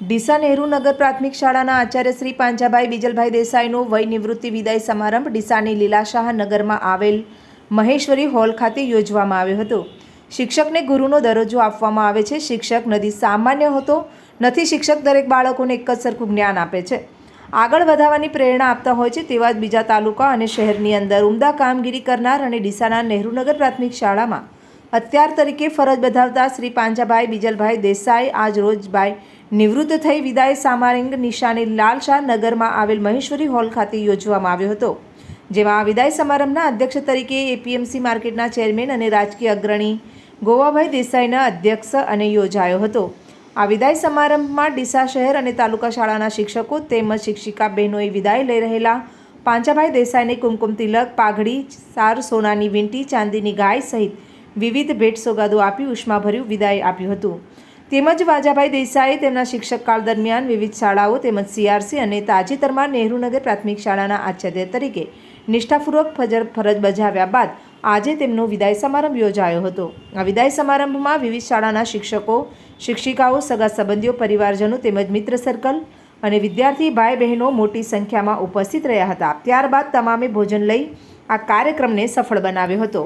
ડીસા નહેરુ નગર પ્રાથમિક શાળાના આચાર્ય શ્રી પાંજાભાઈ બીજલભાઈ દેસાઈનો વય નિવૃત્તિ વિદાય સમારંભ ડીસાની લીલાશાહ નગરમાં આવેલ મહેશ્વરી હોલ ખાતે યોજવામાં આવ્યો હતો. શિક્ષકને ગુરુનો દરજ્જો આપવામાં આવે છે. શિક્ષક નદી સામાન્ય હતો, નથી શિક્ષક દરેક બાળકોને એક જ સરખું જ્ઞાન આપે છે. આગળ વધારવાની પ્રેરણા આપતા હોય છે તેવા જ બીજા તાલુકા અને શહેરની અંદર ઉમદા કામગીરી કરનાર અને ડીસાના નહેરુનગર પ્રાથમિક શાળામાં અત્યાર તરીકે ફરજ બજાવતા શ્રી પાંજાભાઈ, બીજલભાઈ દેસાઈ આજ રોજ બાય નિવૃત્ત થઈ વિદાય સામારિંગ નિશાની લાલશાહ નગરમાં આવેલ મહેશ્વરી હોલ ખાતે યોજવામાં આવ્યો હતો, જેમાં વિદાય સમારંભના અધ્યક્ષ તરીકે એપીએમસી માર્કેટના ચેરમેન અને રાજકીય અગ્રણી ગોવાભાઈ દેસાઈના અધ્યક્ષ અને યોજાયો હતો. આ વિદાય સમારંભમાં ડીસા શહેર અને તાલુકા શાળાના શિક્ષકો તેમજ શિક્ષિકા બહેનોએ વિદાય લઈ રહેલા પાંચાભાઈ દેસાઈને કુમકુમ તિલક, પાઘડી, સાર સોનાની વીંટી, ચાંદીની ગાય સહિત વિવિધ ભેટ સોગાદો આપી ઉષ્માભર્યું વિદાય આપ્યું હતું. તેમજ વાજાભાઈ દેસાઈએ તેમના શિક્ષકકાળ દરમિયાન વિવિધ શાળાઓ તેમજ સીઆરસી અને તાજેતરમાં નહેરુનગર પ્રાથમિક શાળાના આચાર્ય તરીકે નિષ્ઠાપૂર્વક ફજર ફરજ બજાવ્યા બાદ આજે તેમનો વિદાય સમારંભ યોજાયો હતો. આ વિદાય સમારંભમાં વિવિધ શાળાના શિક્ષકો, શિક્ષિકાઓ, સગા સંબંધીઓ, પરિવારજનો તેમજ મિત્ર સર્કલ અને વિદ્યાર્થી ભાઈ બહેનો મોટી સંખ્યામાં ઉપસ્થિત રહ્યા હતા. ત્યારબાદ તમામે ભોજન લઈ આ કાર્યક્રમને સફળ બનાવ્યો હતો.